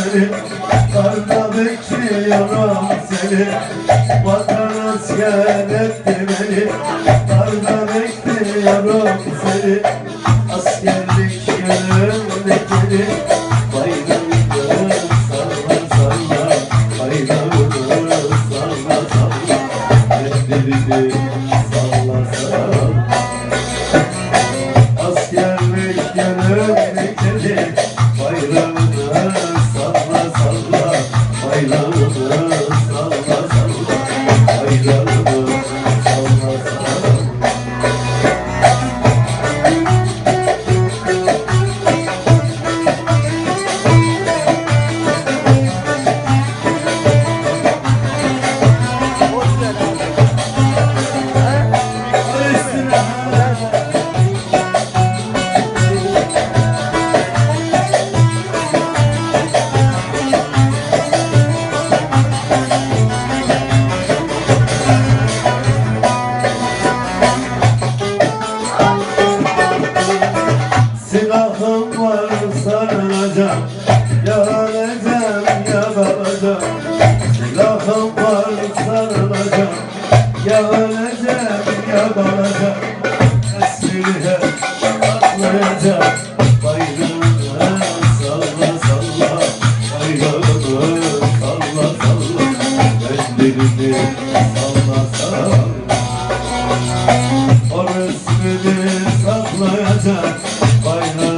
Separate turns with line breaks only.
seni Karda bekliyorum seni. Vatan asker etti beni Karda bekliyorum seni. Askerlik yönündekini Bayrağını salla salla Bayrağını salla salla Etti beni Ya öleceğim ya kalacağım Silahım var sarılacak Ya öleceğim ya kalacağım Esrihe atlayacak Bayrağını salla salla Bayrağını salla salla Ellerini salla salla o resmini saklayacak Bayrağını